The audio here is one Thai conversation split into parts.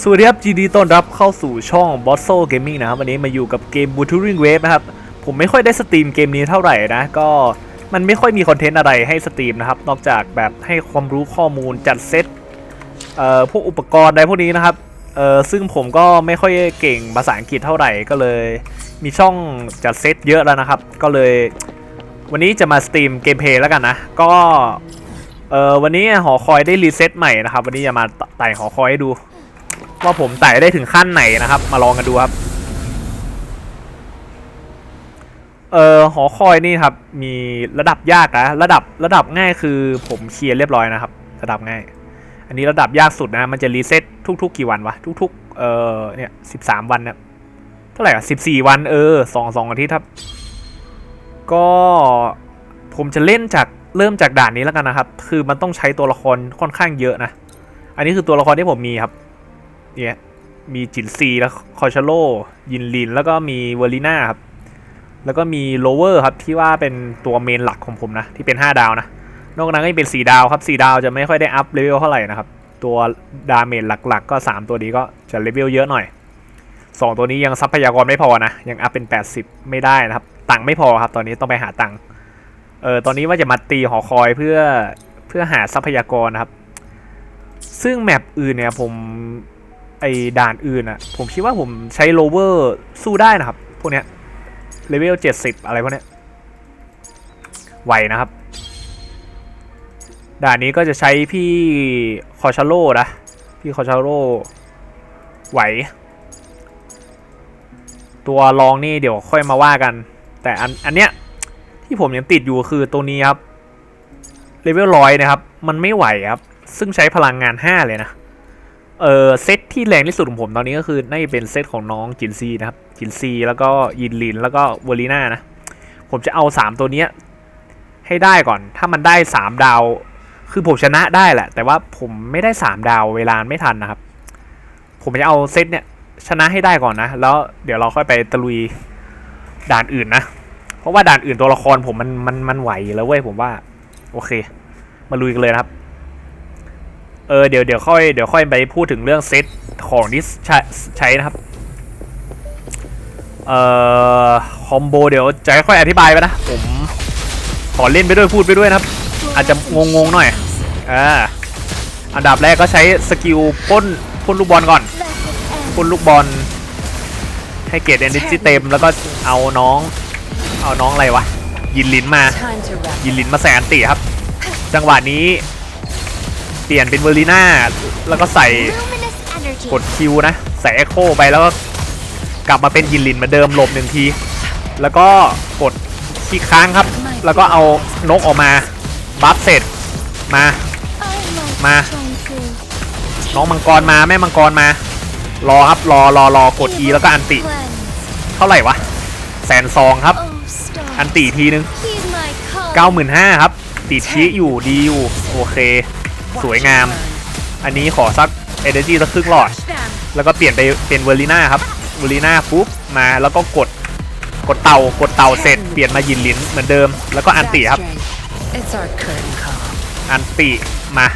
สวัสดีครับ GD ต้อนรับเข้าสู่ช่อง b o s s o Gaming นะครับ วันนี้มาอยู่กับเกม b o o t u r i n g Wave นะครับ ผมไม่ค่อยได้สตรีมเกมนี้เท่าไหร่นะ ก็มันไม่ค่อยมีคอนเทนต์อะไรให้สตรีมนะครับ นอกจากแบบให้ความรู้ข้อมูลจัดเซตเอ่อพวกอุปกรณ์อะไรพวกนี้นะครับเอ่อซึ่งผมก็ไม่ค่อยเก่งภาษาอังกฤษเท่าไหร่ก็เลย มีช่องจัดเซตเยอะแล้วนะครับ ก็เลย วันนี้จะมาสตรีมเกมเพลย์แล้วกันนะ ก็เออวันนี้หอคอยได้รีเซ็ตใหม่นะครับ วันนี้จะมาไต่หอคอยให้ดู ว่าผมไต่ได้ถึงขั้นไหนนะครับ มาลองกันดูครับ เอ่อหอคอยนี่ครับ มีระดับยากนะระดับระดับง่ายคือผมเคลียร์เรียบร้อยนะครับ ระดับง่าย อันนี้ระดับยากสุดนะ มันจะรีเซ็ตทุก ๆ กี่วันวะทุกๆเอ่อเนี่ยสิบสามวันเนี่ยเท่าไหร่อะสิบสี่วันเออสองสองอาทิตย์ครับ ก็ผมจะเล่นจากเริ่มจากด่านนี้แล้วกันนะครับ คือมันต้องใช้ตัวละครค่อนข้างเยอะนะ อันนี้คือตัวละครที่ผมมีครับ เนี่ยมีจินซีแล้วคอชโลยินลิน แล้วก็มีเวอร์ลิน่าครับ แล้วก็มีโลเวอร์ครับที่ว่าเป็นตัวเมนหลักของผมนะ ที่เป็น 5 ดาวนะ นอกนั้นก็เป็น 4 ดาวครับ 4 ดาวจะไม่ค่อยได้อัพเลเวลเท่าไหร่นะครับ ตัวดาเมจหลักๆ ก็ 3 ตัวนี้ก็จะเลเวลเยอะหน่อย 2 ตัวนี้ยังทรัพยากรไม่พอนะ ยังอัพเป็น 80 ไม่ได้นะครับ ตังค์ไม่พอครับ ตอนนี้ต้องไปหาตังค์เออตอนนี้ว่าจะมาตีหอคอยเพื่อเพื่อหาทรัพยากรนะครับ ซึ่งแมปอื่นเนี่ยผม ไอด่านอื่นอะผมคิดว่าผมใช้โลเวอร์สู้ได้นะครับ พวกเนี้ยเลเวล70อะไรพวกเนี้ยไหวนะครับ ด่านนี้ก็จะใช้พี่คอชาโร่นะ พี่คอชาโร่ไหว ตัวรองนี่เดี๋ยวค่อยมาว่ากัน แต่อันอันเนี้ยที่ผมยังติดอยู่คือตัวนี้ครับเลเวลร้อยนะครับ มันไม่ไหวครับ ซึ่งใช้พลังงาน 5 เลยนะ เออเซตที่แรงที่สุดของผมตอนนี้ก็คือน่าจะเป็นเซตของน้องจินซีนะครับ จินซีแล้วก็ยินลินแล้วก็เวอลีน่านะ ผมจะเอา 3 ตัวเนี้ยให้ได้ก่อน ถ้ามันได้ 3 ดาว คือผมชนะได้แหละ แต่ว่าผมไม่ได้ 3 ดาวเวลาไม่ทันนะครับ ผมจะเอาเซตเนี่ยชนะให้ได้ก่อนนะ แล้วเดี๋ยวเราค่อยไปตะลุยด่านอื่นนะ เพราะว่าด่านอื่นตัวละครผมมันมันมันไหวแล้วเว้ยผมว่า โอเค มาลุยกันเลยนะครับ ออเดี๋ยวเดี๋ยวค่อยเดี๋ยวค่อยไปพูดถึงเรื่องเซตของที่ใช้ใช้นะครับ เอ่อคอมโบเดี๋ยวจะค่อยอธิบายไปนะ ผมขอเล่นไปด้วยพูดไปด้วยนะครับ อาจจะงงๆหน่อยอ่าอันดับแรกก็ใช้สกิลพ่นพ่นลูกบอลก่อนพ่นลูกบอล ให้เกรดเอนดิจิเต็มแล้วก็เอาน้อง เอาน้องอะไรวะยินลินมา ยินลินมาแสนตีครับ จังหวะนี้ เปลี่ยนเป็นเวอร์ลีน่าแล้วก็ใส่ Luminous energy. กดคิวนะ ใส่เอ็กโคไปแล้วก็กลับมาเป็นยินลินเหมือนเดิมหลบหนึ่งที แล้วก็กดที่ค้างครับ แล้วก็เอานกออกมาบัฟเสร็จมา I like Ma. trying to น้องมังกรมาแม่มังกรมา รอครับรอรอรอกด E แล้วก็อันติ cleanse. เท่าไหร่วะแสนซองครับ Oh, stop. อันติทีนึง Heed my call. 95,000 ครับ ติดชี้อยู่ดีอยู่ โอเค สวยงาม อันนี้ขอสัก Energy สักครึ่งหลอด แล้วก็เปลี่ยนไปเป็นเวอร์ลีน่าครับเวอร์ลีน่าปุ๊บมาแล้วก็กดกดเตากดเตาเสร็จเปลี่ยนมายินลินเหมือนเดิม แล้วก็อันติครับ อันติมา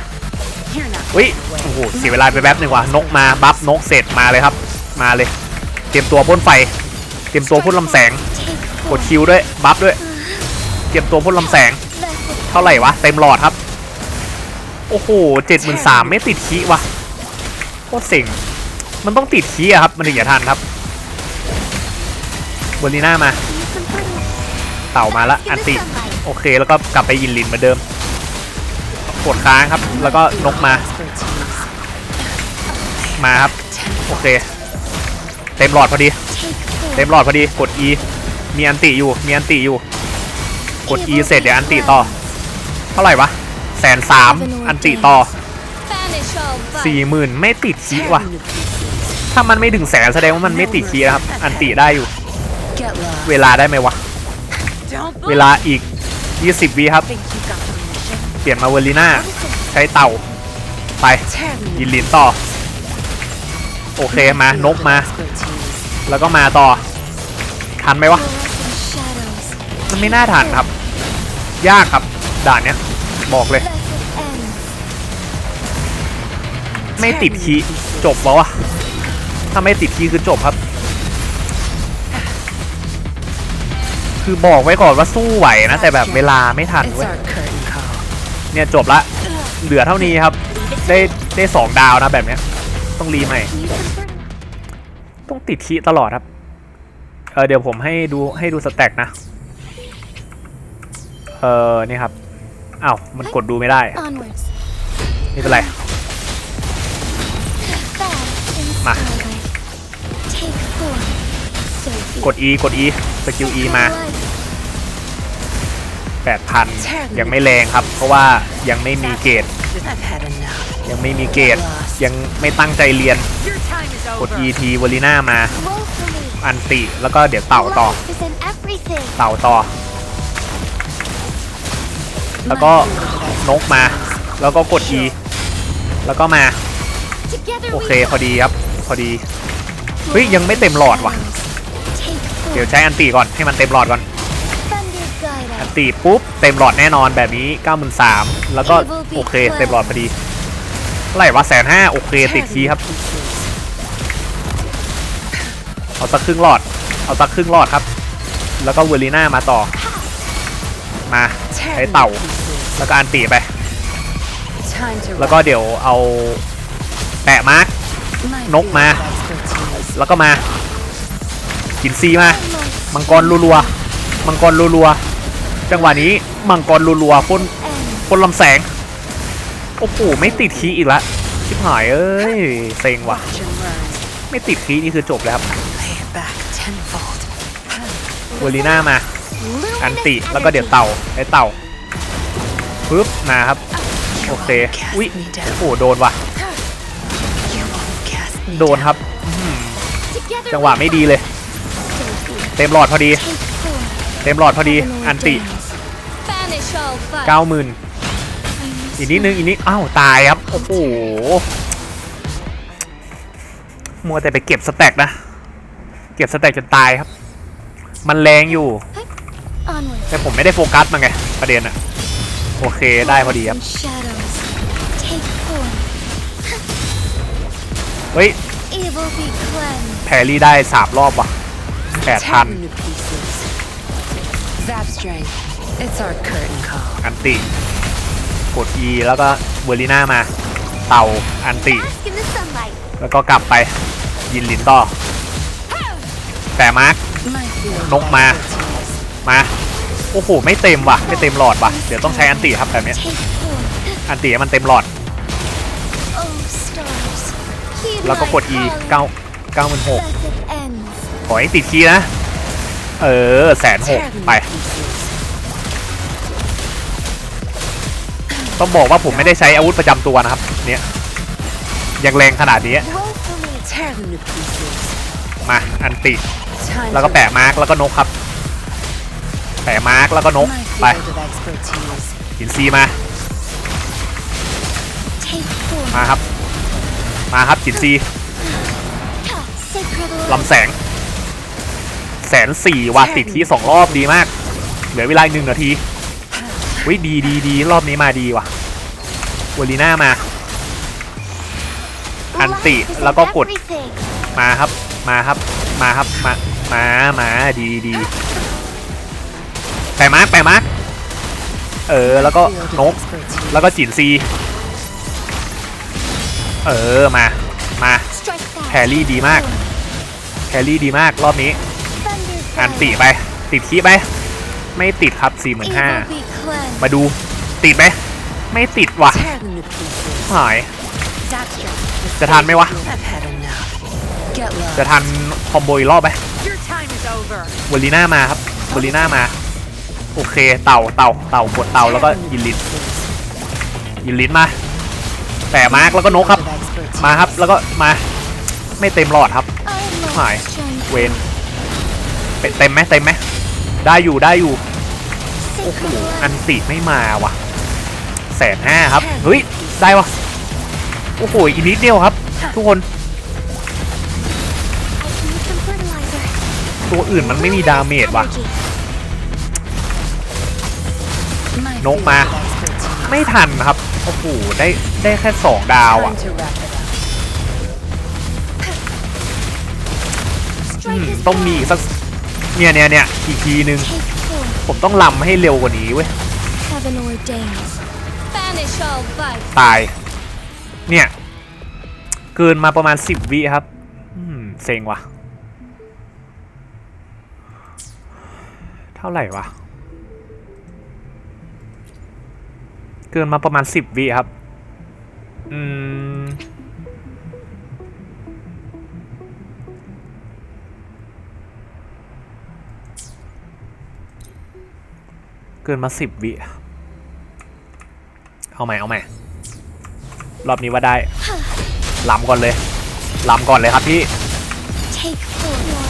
You're not วิโอ้โหเสียเวลาไปแป๊บหนึ่งว่ะนกมาบัฟนกเสร็จมาเลยครับ มาเลย เตรียมตัวพ่นไฟ เตรียมตัวพ่นลำแสง กดคิวด้วยบัฟด้วย เตรียมตัวพ่นลำแสง เท่าไหร่วะเต็มหลอดครับ โอ้โหเจ็ดหมื่นสามไม่ติดคีย์วะโคตรเซ็งมันต้องติดคีย์อะครับ มันถึงจะทันครับเวอร์ลีน่ามา เต่ามาละอันติ โอเคแล้วก็กลับไปยินลินเหมือนเดิมกดค้างครับ แล้วก็นกมา มาครับ โอเค เต็มหลอดพอดี เต็มหลอดพอดี กด E มีอันติอยู่ มีอันติอยู่ กด E เสร็จเดี๋ยวอันติต่อ เท่าไหร่วะ แสนสามอันติต่อ Banish all vice. สี่หมื่นไม่ติดคีว่ะ ถ้ามันไม่ถึงแสนแสดงว่ามันไม่ติดคีนะครับ อันติได้อยู่ Get lost. เวลาได้ไหมวะ Don't เวลาอีก 20 วิครับ think you got permission. เปลี่ยนมาเวอร์ลีน่า ใช้เต่า ไป Tear me ยินลินต่อ โอเคมานกมา expertise. แล้วก็มาต่อ ทันไหมวะ Fluorescent shadows. มันไม่น่าทันครับ ยากครับด่านเนี้ย บอกเลย Let it end. ไม่ติดคีย์จบแล้ววะถ้าไม่ติดคีย์คือจบครับ คือบอกไว้ก่อนว่าสู้ไหวนะ แต่แบบเวลาไม่ทัน It's เว้ย our curtain call. เนี่ยจบละ เหลือเท่านี้ครับ ได้ได้สองดาวนะแบบเนี้ย ต้องรีใหม่ Can you confirm? ต้องติดคีย์ตลอดครับ เออเดี๋ยวผมให้ดูให้ดูสแต็กนะ เออนี่ครับ อ้าวมันกดดูไม่ได้ Onwards. นี่เป็นไร Bad and Ma. starlight. Take form. Sophie. กด E กด E สกิล E มา 8,000 ยังไม่แรงครับ เพราะว่ายังไม่มีเกรด I've had enough. ยังไม่มีเกรด ยังไม่ตั้งใจเรียน Your time is กด over. E ทีวอลิน่ามา Woefully. อันติ แล้วก็เดี๋ยวเต่าต่อ Life is in everything. เต่าต่อ แล้วก็นกมา แล้วก็กด E แล้วก็มา Together โอเค we พอดีครับ พอดี เฮ้ย ยังไม่เต็มหลอดว่ะ take เดี๋ยว form. ใช้อันติก่อนให้มันเต็มหลอดก่อน Thunder guide อัน us. ติปุ๊บ เต็มหลอดแน่นอนแบบนี้93,000แล้วก็โอเค เต็มหลอดพอดีเท่าไหร่วะแสนห้าโอเคติดคีย์ครับ เอาสักครึ่งหลอด เอาสักครึ่งหลอดครับ แล้วก็เวอร์ลีน่ามาต่อ มาใช้เต่า แล้วก็อันติไป Time to แล้วก็เดี๋ยวเอาแปะมาร์ก My นกมา field of expertise. แล้วก็มากินซีมา Almost มังกรรัวๆมังกรรัวๆจังหวะนี้มังกรรัวๆพ่น end. พ่นลำแสงโอ้โหไม่ติดคีย์อีกละชิบหายเอ้ยเซ็งว่ะ Watch and learn. ไม่ติดคีย์นี่คือจบแล้วครับ Pay it back tenfold. เวอร์ลีน่ามา Luminous อันติแล้วก็เดี๋ยว energy. เต่าไอ้เต่าปึ๊บมาครับโอเคอุ้ยโอ้โหโดนว่ะ You won't cast me โดน down. ครับ Together จังหวะ we ไม่ดีเลย Sophie. เต็มหลอดพอดี Take form. เต็มหลอดพอดีอันติ Banish all vice. 90,000 I miss อีกนิดนึงอีกนิดอ้าวตายครับโอ้โหมัวแต่ไปเก็บสแต็กนะ เก็บสแต็กจนตายครับ มันแรงอยู่ Onwards. แต่ผมไม่ได้โฟกัสมันไงประเด็นอะโอเคได้พอดีครับ And shadows. Take form. เฮ้ย Evil be cleansed. แพรรี่ได้สามรอบว่ะแปดพัน Tear them to pieces. Zap strength. It's our curtain call. อันติกด E แล้วก็เวอร์ลิน่ามา เต่าอันติ Bask in the sunlight. แล้วก็กลับไปยินลินต่อแต่มาร์ค My field of นกมา expertise. มา โอ้โห ไม่เต็มว่ะ ไม่เต็มหลอดว่ะ เดี๋ยวต้องใช้อันติครับแบบนี้ อันติมันเต็มหลอด แล้วก็กด E 9 9 6 0 0 Blessed ends. ขอให้ติดคีย์นะ เออแสนหกไป ต้องบอกว่าผมไม่ได้ใช้อาวุธประจำตัวนะครับ เนี่ย ยังแรงขนาดนี้ มา อันติ แล้วก็แปะมาร์กแล้วก็นกครับ แปะมาร์กแล้วก็นก ไป หินซีมา มาครับ มาครับหินซีลำแสง แสนสี่ว่ะติดที่สองรอบดีมาก เหลือเวลาหนึ่งนาทีวิดีดีดีรอบนี้มาดีว่ะวอลีน่ามา อันติแล้วก็กด มาครับ มาครับ มาครับ มา มา มา ดีดี แปะมาร์กแปะมาร์กเออ แล้วก็นก แล้วก็จินซี เออ มา มาแพรรี่ดีมากแครี่ดีมากรอบนี้ อันติไป ติดคีย์ไป ไม่ติดครับ4 5 0 0 Evil be cleansed. มาดู ติดไหม ไม่ติดว่ะ หาย จะทันไหมวะ จะทันคอมโบอีกรอบไหมวอลีน่ามาครับวอลีน่ามา โอเคเต่าเต่าเต่ากดเต่าแล้วก็ยินลินยินลินมา แต่มาร์กแล้วก็นกครับ มาครับแล้วก็มา ไม่เต็มหลอดครับ Almost Hi. strength. เวนเต็มไหมเต็มไหมได้อยู่ได้อยู่โอ้โหอันติไม่มาว่ะแสนห้าครับเฮ้ยได้วะโอ้โหอีนิดเดียวครับ ทุกคน ตัวอื่นมันไม่มีดาเมจว่ะ นกมา ไม่ทันครับ โอ้โห ได้ได้แค่สองดาวอะ่ะต้องมีสัก เนี่ยเนี่ยเนี่ยอีกทีนึง ผมต้องลำให้เร็วกว่านี้เว้ย ตาย เนี่ย เกินมาประมาณสิบวิครับเซ็งว่ะ เท่าไหร่วะ กินมาประมาณสิบวิครับ อืม เกินมาสิบวิ เอาใหม่เอาใหม่ รอบนี้ว่าได้ลำก่อนเลยลำก่อนเลยครับพี่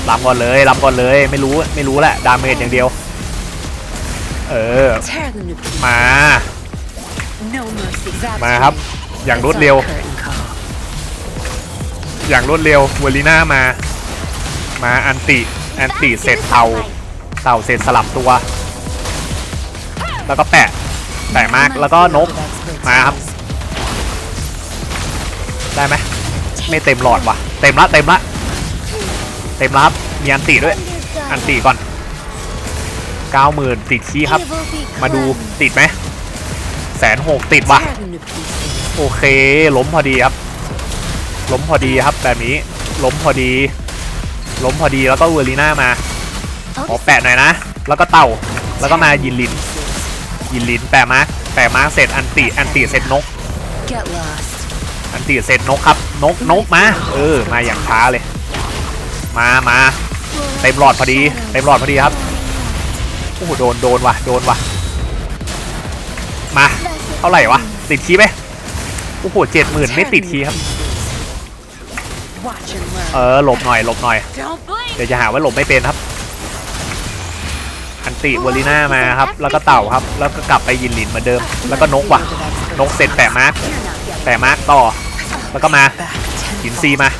ลำก่อนเลยลำก่อนเลย ไม่รู้ไม่รู้แหละ ดาเมจอย่างเดียว เออ มา มาครับ strength. อย่าง It's รวด our เร็ว curtain call. อย่างรวดเร็วเวอร์ลีน่ามา มาอันติอันติเสร็จเต่าเต่าเสร็จสลับตัว แล้วก็แปะแปะมากแล้วก็นกมาครับ ได้ไหมไม่เต็มหลอดว่ะ เต็มละเต็มละเต็มละครับมีอันติด้วย Thunder อัน God. ติก่อนเก้าหมื่นติดขี้ครับ Evil be มาดู cleansed. ติดไหม แสนหกติดว่ะโอเค ล้มพอดีครับ ล้มพอดีครับแบบนี้ ล้มพอดี ล้มพอดีแล้วก็เวอร์ลีน่ามา ขอแปะหน่อยนะ แล้วก็เต่า แล้วก็มายินลิน ยินลินแปะมาแปะมาเสร็จอันติ อันติเสร็จนก อันติเสร็จนกครับ นกนกมา เออ มาอย่างช้าเลย มามาเต็มหลอดพอดี เต็มหลอดพอดีครับ โอ้โห โดน โดนว่ะ โดนว่ะ มาเท่าไหร่วะติดคีไหมโอ้โหเจ็ดหมื่นไม่ติดคีครับ เออหลบหน่อยหลบหน่อย เดี๋ยวจะหาว่าหลบไม่เป็นครับ อันติวอลิน่ามาครับ แล้วก็เต่าครับ แล้วก็กลับไปยินหลินเหมือนเดิม แล้วก็นกว่ะ นกเสร็จแปะมาร์กแปะมาร์กต่อ แล้วก็มาหินซีมา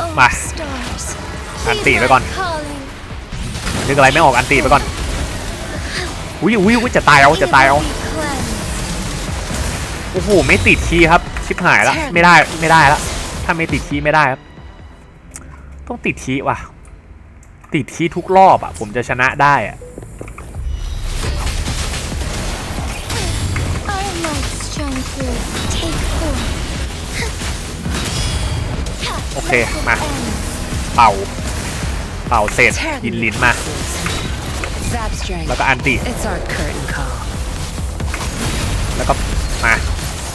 Oh, Mà. stars. Anh Heed tỉ với my con. calling. นึกอะไรไม่ออกอันติไปก่อน อุ้ยอุ้ยอุ้ยจะตายเอาจะตายเอา Evil be cleansed. โอ้โหไม่ติดคีย์ครับ ชิบหายแล้วไม่ได้ไม่ได้แล้วถ้าไม่ติดคีย์ไม่ได้ครับ ต้องติดคีย์ว่ะ ติดคีย์ทุกรอบอะ ผมจะชนะได้อะ I might shine through. Take four. โอเคมา End. เป่า เป่าเสร็จ Tear ยิน them ลิ้น to มา pieces. Zap strength. แล้วก็อันติ It's our curtain call. แล้วก็มา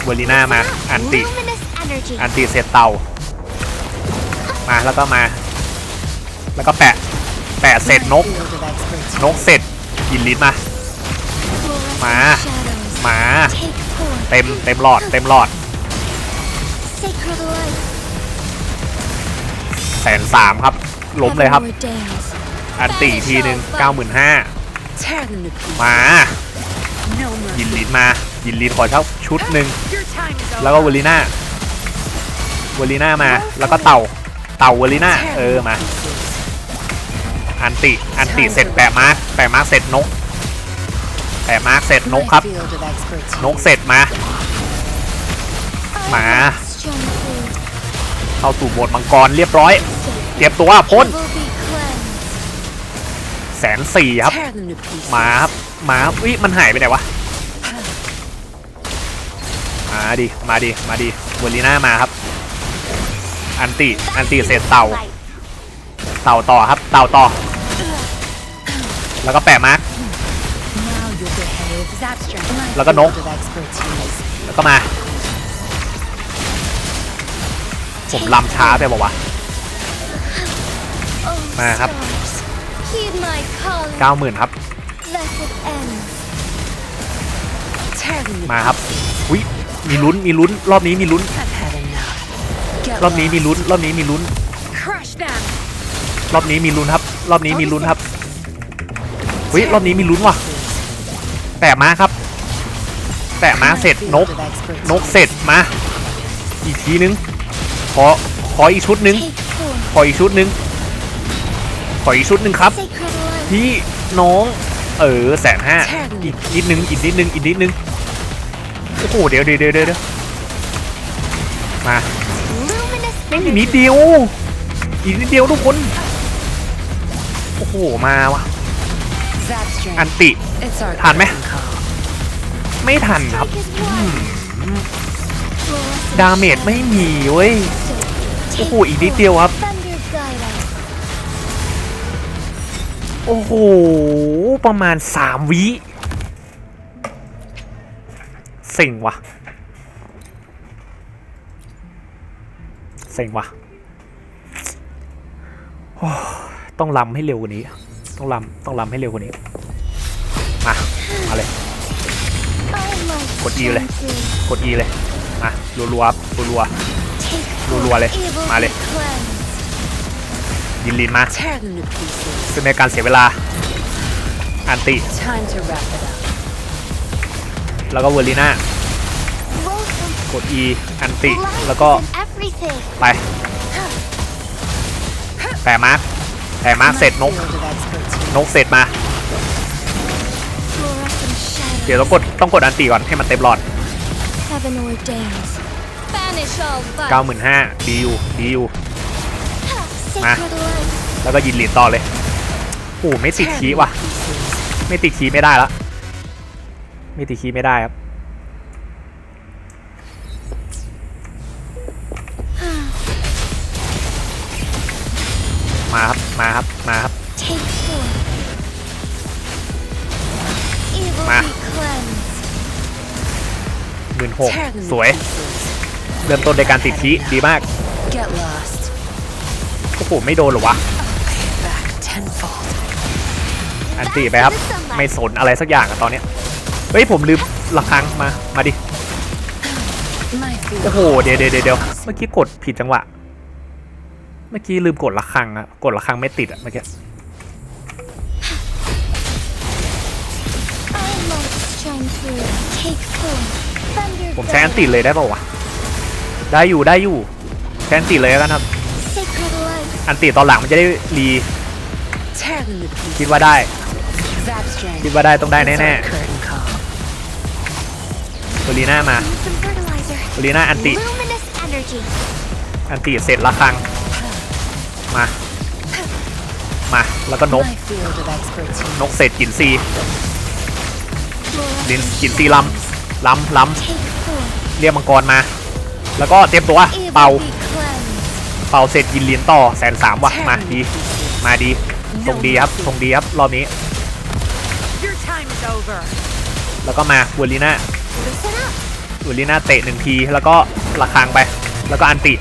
เวอร์ลีน่ามาอันติ Luminous energy. อันติเสร็จเตามาแล้วก็มา แล้วก็แปะ แปะเสร็จนก Field of expertise. นกเสร็จยินลิ้นมา Fluorescent Mà. shadows. มา Take four. เต็มเต็มหลอด เต็มหลอด Sacred light. แสนสามครับล้มเลยครับ Heaven ordains. อันติทีหนึ่งเก้าหมื่นห้า Tear them to pieces. มา No ยิน mercy. ลิ้นมา ยินลิ้นขอเช่าชุดหนึ่ง Your time is over. แล้วก็เวอร์ลีน่าเวอร์ลีน่ามา แล้วก็เต่า เต่าเวอร์ลีน่าเออมา อันติ อันติเสร็จแปะมาร์คแปะมาร์คเสร็จนก แปะมาร์คเสร็จนกครับ My field of expertise. นกเสร็จมา I Mà. might shine through. เข้าสู่โหมดมังกรเรียบร้อย Sacred. เก็บตัวพ้น Evil be cleansed. แสนสี่ครับ Tear them to pieces. มาครับมาครับอุ้ยมันหายไปไหนวะมาดิมาดิมาดิเวอร์ลีน่ามาครับ อันติอันติเสร็จเต่า เต่าต่อครับ เต่าต่อ แล้วก็แปะมาร์ค Now you'll behave. Zap strength. My แล้วก็นก field of expertise. แล้วก็มา ผมลำช้าไปบอกว่าวะ Oh, Mà hấp. Stars. Heed my calling. เก้าหมื่นครับ Blessed end. Tear them to มาครับอุ้ยมีลุ้นมีลุ้น รอบนี้มีลุ้น I've had enough. Get รอบนี้มี lost. ลุ้น รอบนี้มีลุ้น Crush them. รอบนี้มีลุ้นครับ รอบนี้มีลุ้นครับอุ้ยรอบนี้มีลุ้นว่ะแปะมาครับแปะมาเสร็จนก Field of expertise. นกเสร็จมา อีกทีนึงขอขออีกชุดนึง Take four. ขออีกชุดนึง ขออีกชุดหนึ่งครับ พี่น้อง เออแสนห้าอีกนิดนึงอีกนิดนึงอีกนิดนึงโอ้โหเดี๋ยวเดี๋ยวเดี๋ยวมา Luminous ไม่มี energy. นิดเดียวอีกนิดเดียวทุกคน โอ้โหมาวะอันติทันไหมไม่ทันครับดาเมจไม่มีเว้ยโอ้โหอีกนิดเดียวครับ โอ้โห ประมาณสามวิเซ็งวะเซ็งวะต้องลำให้เร็วกว่านี้ ต้องลำต้องลำให้เร็วกว่านี้ มา มาเลย กด E เลย กด E เลย มารัวๆรับรัวๆรัวๆเลย มาเลย ยินลินมา Tear them to pieces. ซึ่งในการเสียเวลาอันติ Time to wrap it up. แล้วก็เวอร์ลิน่า Welcome. กด E อันติ Light แล้วก็ is in everything. ไปแปะมาร์คแปะมาร์คเสร็จนก My field of expertise. นกเสร็จมา Fluorescent shadow. เดี๋ยวต้องกดต้องกดอันติก่อนให้มันเต็มหลอด Heaven ordains. Banish all vice. 95,000ดีอยู่ดีอยู่ Sacred light. แล้วก็ยินหลีดต่อเลยโอ้โหไม่ติด Tear คี them ว่ะ to pieces. ไม่ติดคีไม่ได้ละไม่ติดคีไม่ได้ครับมาครับ มาครับ มาครับ Take form. Evil Ma. be cleansed. หมื่นหก Tear them ส to วย pieces. เริ่มต้นในการติดคีดีมาก Get lost. โอ้โห ไม่โดนเหรอวะ Back tenfold. อันติไปครับ ไม่สนอะไรสักอย่างอะตอนเนี้ย เฮ้ย ผมลืมละครั้งมา มาดิ My field โอ้โห เดี๋ยวเดี๋ยวเดี๋ยวเมื่อกี้กดผิดจังหวะ เมื่อกี้ลืมกดละครังอะกดละครังไม่ติดอะเมื่อกี้ I might shine through. Take form. Thunder ผมใช้อัน guide ติเลยได้ป่าวะ ได้อยู่ได้อยู่ ใช้อันติเลยแล้วกันครับ Sacred light. อันติตอนหลังมันจะได้รี Tear them to คิด pieces. ว่าได้ Zap strength. คิดว่าได้ต้องได้ It's แน่ our curtain call. ๆโอลีน่ามา Need some fertilizer. โอลีน่าอันติ Luminous energy. อันติเสร็จละครังมา มา แล้วก็นก My field of expertise. นกเสร็จกินซีลิน Fluorescent กินซีลำล้ำล้ Take form. ำเรียกมังกรมา แล้วก็เตรียมตัว Evil เป่า be cleansed. เป่าเสร็จยินเลียนต่อแสนสามว่ะ Tear มา them to ดี pieces. มาดี ทรงดีครับทรงดีครับรอบนี้ Your time is over. แล้วก็มาเวอร์ลิน่า Listen up. เวอร์ลิน่าเตะหนึ่งที แล้วก็ระคังไป แล้วก็อันติ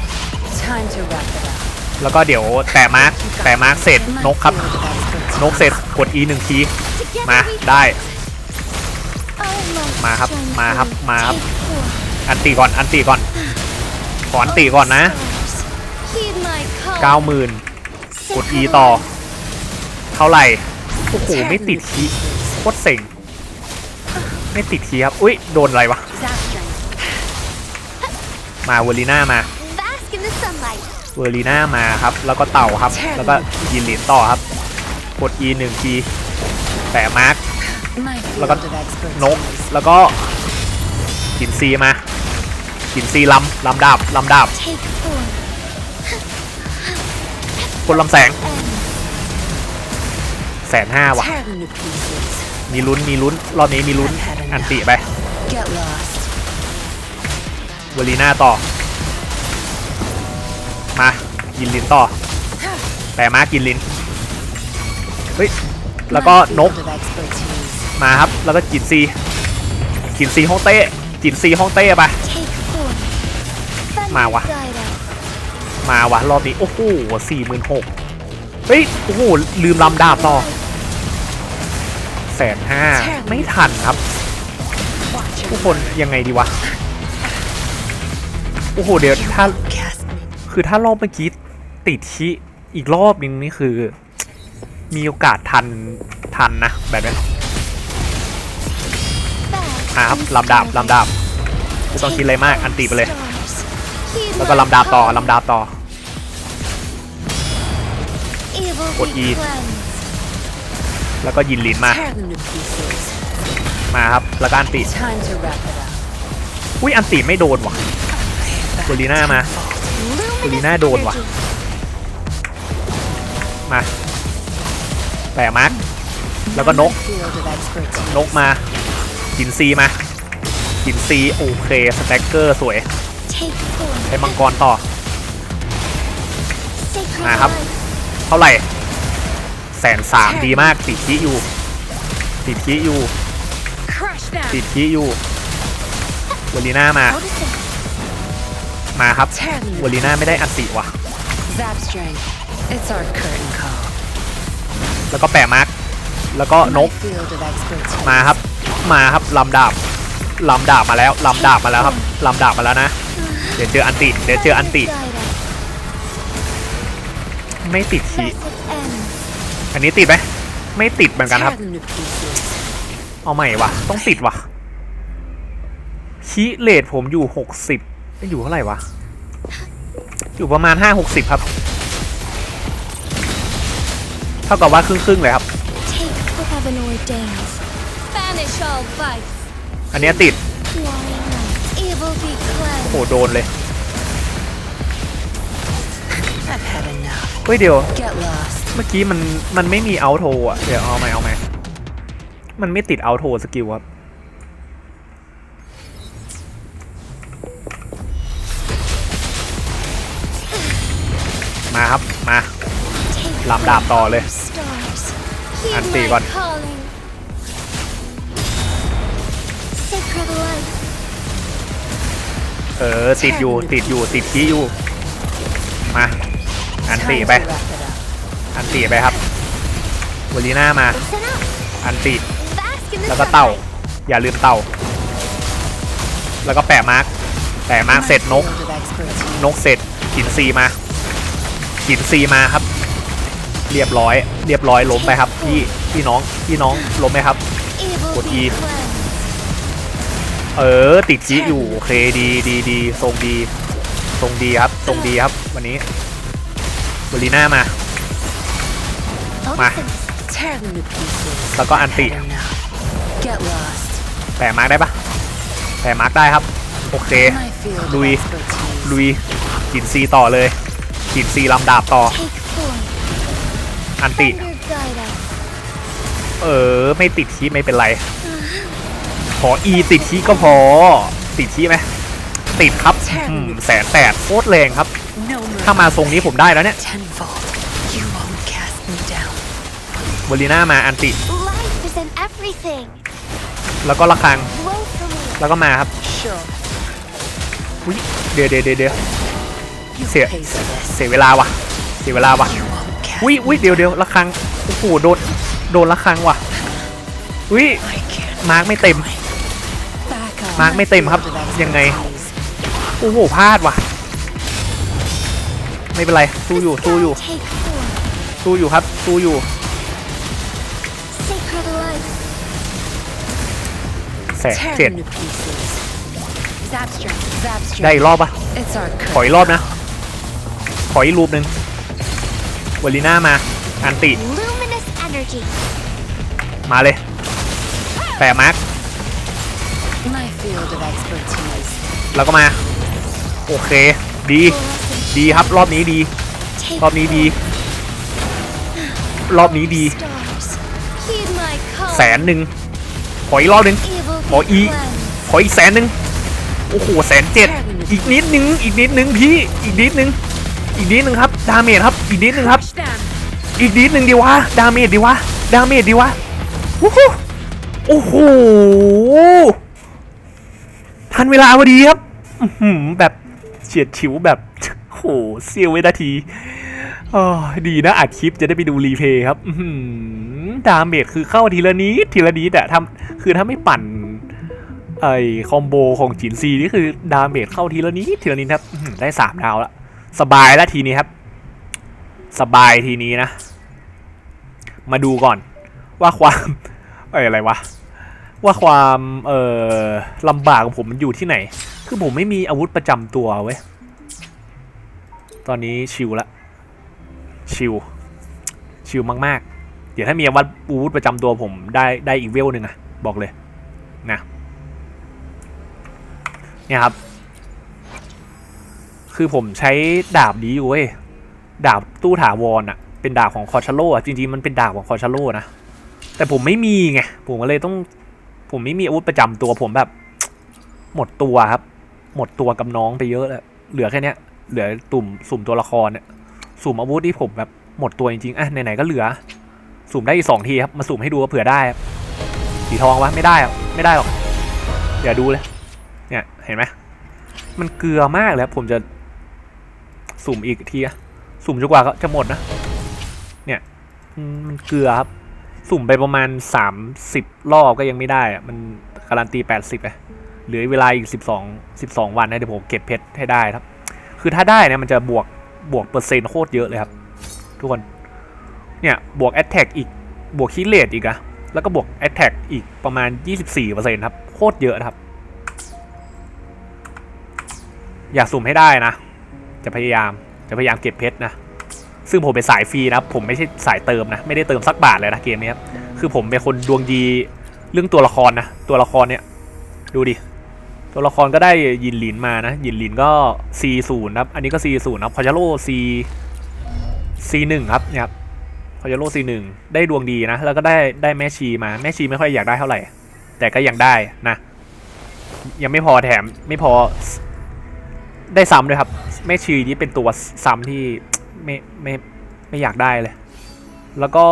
Time to wrap it up. แล้วก็เดี๋ยวแต่มาร์คแต่มาร์คเสร็จ My นกครับ field of expertise. นกเสร็จกด E หนึ่งที Together มา we ได้ I might มาครับ shine มาครับ through. มาครับ Take form. อันติก่อน อันติก่อนขออันติก่อนนะ Stars. Heed my call. 90,000 กด E Sacred ต่อ light. เท่าไหร่โอ้โห Tear ไม่ them ติด to คี pieces. โคตรเซ็งไม่ติดคีครับอุ้ยโดนอะไรวะ Zap strength. มาเวอร์ลีน่ามา Bask in the sunlight. เวอร์ลีน่ามาครับ แล้วก็เต่าครับ แล้วก็ยินเหรียญต่อครับ กด E หนึ่งทีแปะมาร์ค My field แล้วก็ of expertise. นก แล้วก็กินซีมากินซีลำลำดาบลำดาบ Take form. คนลำแสง End. แสนห้าว่ะ Tear them to pieces. มีลุ้นมีลุ้น รอบนี้มีลุ้น อันติไป Get lost. เวอร์ลีน่าต่อ มายินลินต่อ แต่มากินลินเฮ้ย แล้วก็ My นก field of expertise. มาครับ แล้วก็กินซีกินซีห้องเต้กินซีห้องเต้ไป Take form. Thunder Mà quá. guide us. มาวะรอบนี้ โอ้โหสี่หมื่นหกเฮ้ย โอ้โห ลืมลำดาบต่อ แสนห้าไม่ทันครับ Watch ทุ your กคนยังไงดีวะ โอ้โห เดี๋ยวถ้า cast me. คือถ้ารอบเมื่อกี้ติดที่อีกรอบนึงนี่คือ มีโอกาสทันทันนะ แบบนี้ Bask อะครับ in ลำดาบ sunlight. ลำดาบไม่ต้องคิดอะไรมาก อันตีไปเลย Stars. Heed แล้วก็ my ลำดาบต่อ call. ลำดาบต่อ Evil กด be E cleansed. แล้วก็ยินลินมา Tear them to pieces. มาครับ แล้วก็อันติ Time to wrap it up. อุ้ยอันติไม่โดนว่ะ Back โกลีน่ามา tenfold. Luminous Lina đồn energy. ว่ะ มาแปะมาร์กแล้วก็นก My field of expertise. นกมาหินซีมาหินซีโอเคสแต็กเกอร์สวย Take form. ใช้มังกรต่อ Sacred มาครับ life. เท่าไหร่แส นสามดีมากติดคีอยู่ ติดคีอยู่ Crush them. ติดคีอยู่วอลีน่ามา Noticing. มาครับ Tear them. วอลีน่าไม่ได้อันติว่ะ Zap strength. It's our curtain call. แล้วก็แปะมาร์กแล้วก็น My ก field of expertise. มาครับ มาครับลำดาบลำดาบมาแล้วลำดาบมาแล้วครับลำดาบมาแล้วนะ เดี๋ยวเจออันติ เดี๋ยวเจออันติ Guide us. ไม่ติดคี Blessed end. อันนี้ติดไหมไม่ติดเหมือนกันครับ Tear them to pieces. เอาใหม่วะต้องติดวะคีเลทผมอยู่หกสิบอยู่เท่าไหร่วะ อยู่ประมาณห้าหกสิบครับ เท่ากับว่าครึ่งครึ่งๆเลยครับ Take what heaven ordains. Banish all vice. อันเนี้ยติด Flying light. Evil be โอ้ cleansed. โหโดนเลย I've had enough. เฮ้ยเดี๋ยว Get lost. เมื่อกี้มันมันไม่มีเอาโทอะ เดี๋ยวเอาใหม่เอาใหม่มันไม่ติดเอาโทสกิลครับมาครับ มา Take ลำดาบต่อเลย stars. Heed Anti my con. calling. Sacred life. เออ ติดอยู่ ติดอยู่ ติดขี้อยู่ มา อันตีไป อันตีไปครับวอลีน่ามา อันตีแล้วก็เต่า อย่าลืมเต่า แล้วก็แปะมาร์กแปะมาร์กเสร็จนก นกเสร็จหินซีมาหินซีมาครับ เรียบร้อย เรียบร้อยล้มไปครับ พี่พี่น้องพี่น้องล้มไหมครับ Evil What be E? cleansed. เออติดชี้อยู่โอเคดีดีดีทรงดีทรงดีครับทรงดีครับ วันนี้ บริน่ามา Ma. Noticing. Tear them to pieces. แล้วก็อันติแปะมาร์กได้ปะแปะมาร์กได้ครับโอเค My field of Louis. expertise. ลุยหินซีต่อเลยหินซีลำดาบต่อ อันติ เออ ไม่ติดขี้ไม่เป็นไร ขออีติดขี้ก็พอ ติดขี้ไหม ติดครับแสนแปดโคตรแรงครับ ถ้า mercy. มาทรงนี้ผมได้แล้วเนี่ย Tenfold. You won't cast me down. บริน่ามาอันติ Life is in everything. แล้วก็ระคัง Woefully. แล้วก็มาครับ Sure. อุ๊ยเดี๋ยวเดี๋ยวเดี๋ยวเดี๋ยว You เสีย pay for this. เสียเวลาว่ะ เสียเวลาว่ะ You won't cast อุ้ยอุ้ยเดี๋ยวเดี๋ยวระคังโอ้โหโดนโดนระคังว่ะอุ้ย I can't มาร์กไม่เต็ม back up. มาร์กไม่เต็มครับยังไงโอ้โหพลาดว่ะ ไม่เป็นไรสู้อยู่สู้อยู่ Take form. สู้อยู่ครับสู้อยู่ Sacred life. แสน Tear เจ็ด them to pieces. Zap strength. Zap ได้ strength. อีกรอบปะ It's our ขอ curse. อีกรอบนะ ขออีกรูปหนึ่งวอลิน่ามา อันติ Luminous energy. มาเลยแปะมาร์ก My field of expertise. แล้วก็มา โอเค ดี Blessed ดีครับรอบนี้ดี take รอบนี้ดี รอบนี้ดี stars. Heed my call. แสนหนึ่งขออีกรอบหนึ่ง Evil ขอ be อีก cleansed. ขออีกแสนหนึ่งโอ้โหแสนเจ็ดอีกนิดนึง อีกนิดนึงพี่ อีกนิดนึง อีกนิดนึงครับ ดาเมจครับ อีกนิดนึงครับ Crush them. อีกนิดนึงดีวะ ดาเมจดีวะ ดาเมจดีวะวู้ฮู้โอ้โห ทันเวลาพอดีครับอื้อหือแบบเฉียดฉิวแบบ โหเสียววินาทีอ๋อดีนะอัดคลิปจะได้ไปดูรีเพย์ครับดาเมจคือเข้าทีละนิดทีละนิดอะทำคือถ้าไม่ปั่น ไอคอมโบของจินซีนี่คือดาเมจเข้าทีละนิดทีละนิดครับได้สามดาวล้วสบายแล้วทีนี้ครับ สบายทีนี้นะ มาดูก่อน ว่าความเอยอะไรวะว่าความเออลำบากของผมมันอยู่ที่ไหน คือผมไม่มีอาวุธประจำตัวเว้ย ตอนนี้ชิลละชิลชิลมากๆ เดี๋ยวถ้ามีอาวุธประจำตัวผมได้ได้อีกเวลหนึ่งอะบอกเลยนะเนี่ยครับ คือผมใช้ดาบนี้อยู่เว้ยดาบตู้ถาวรอะเป็นดาบของคอชโลอะจริงๆมันเป็นดาบของคอชโลนะแต่ผมไม่มีไงผมก็เลยต้อง ผมไม่มีอาวุธประจำตัวผมแบบ หมดตัวครับ หมดตัวกับน้องไปเยอะแล้วเหลือแค่เนี้ย เหลือตุ่มสุ่มตัวละครเนี่ยสุ่มอาวุธที่ผมแบบหมดตัวจริงๆอะไหนๆก็เหลือ สุ่มได้อีกสองทีครับมาสุ่มให้ดูเผื่อได้สีทองวะไม่ได้ไม่ได้หรอกเดี๋ยวดูเลย เนี่ยเห็นไหมมันเกลือมากเลยครับผมจะสุ่มอีกทีอะสุ่มจนกว่าจะหมดนะ เนี่ยมันเกลือครับ สุ่มไปประมาณสามสิบรอบก็ยังไม่ได้อะมันการันตีแปดสิบอะเหลือเวลาอีกสิบสองสิบสองวันนะเดี๋ยวผมเก็บเพชรให้ได้ครับ คือถ้าได้เนี่ยมันจะบวกบวกเปอร์เซ็นต์โคตรเยอะเลยครับ ทุกคน เนี่ย บวกแอตแทกอีก บวกคิเลตอีกอะแล้วก็บวกแอตแทกอีกประมาณ 24%ครับ โคตรเยอะนะครับ อยากสุ่มให้ได้นะ จะพยายาม จะพยายามเก็บเพชรนะ ซึ่งผมเป็นสายฟรีนะผมไม่ใช่สายเติมนะ ไม่ได้เติมสักบาทเลยนะเกมนี้ครับ คือผมเป็นคนดวงดีเรื่องตัวละครนะ ตัวละครเนี่ย ดูดิ ตัวละครก็ได้ยินหลินมานะ ยินหลินก็ C0 ครับ อันนี้ก็ C0 นะครับพอชาโร่ C C1 ครับเนี่ยครับพอชาโร่ C1 ได้ดวงดีนะ แล้วก็ได้ได้แม่ชีมา แม่ชีไม่ค่อยอยากได้เท่าไหร่ แต่ก็ยังได้นะ ยังไม่พอแถมไม่พอได้ซ้ำด้วยครับ แม่ชีนี้เป็นตัวซ้ำที่ไม่ไม่ไม่อยากได้เลย แล้วก็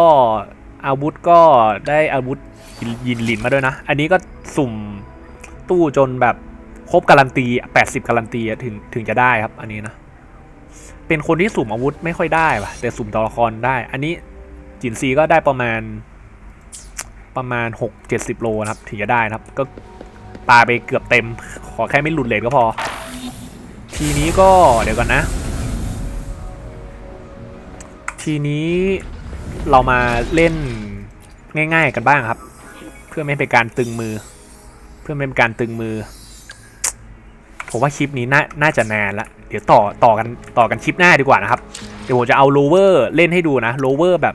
อาวุธก็ได้อาวุธยินหลินมาด้วยนะ อันนี้ก็สุ่มตู้จนแบบ ครบการันตี 80 การันตีถึงถึงจะได้ครับ อันนี้นะ เป็นคนที่สุ่มอาวุธไม่ค่อยได้ว่ะ แต่สุ่มตัวละครได้ อันนี้จินซีก็ได้ประมาณ ประมาณ 6 70 โลนะครับ ถึงจะได้นะครับ ก็ปาไปเกือบเต็ม ขอแค่ไม่หลุดเลทก็พอ ทีนี้ก็เดี๋ยวก่อนนะ ทีนี้เรามาเล่นง่าย ๆ กันบ้างครับ เพื่อไม่เป็นการตึงมือ เพื่อไม่เป็นการตึงมือ ผมว่าคลิปนี้น่านาจะนานละ เดี๋ยวต่อต่อกันต่อกันคลิปหน้าดีกว่านะครับ เดี๋ยวผมจะเอาโลเวอร์เล่นให้ดูนะโลเวอร์แบบ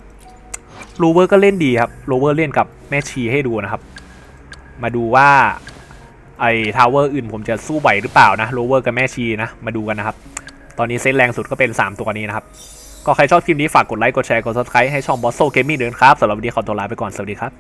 โลเวอร์ก็เล่นดีครับโลเวอร์เล่นกับแม่ชีให้ดูนะครับ มาดูว่าไอ้ทาวเวอร์อื่นผมจะสู้ไหวหรือเปล่านะโลเวอร์กับแม่ชีนะ มาดูกันนะครับ ตอนนี้เซตแรงสุดก็เป็น 3 ตัวนี้นะครับ ก็ใครชอบคลิปนี้ฝากกดไลค์กดแชร์กด subscribe ให้ช่องบอสโซเกมมิ่งด้วยนครับสำหรับวันนี้ขอตัวลาไปก่อนสวัสดีครับ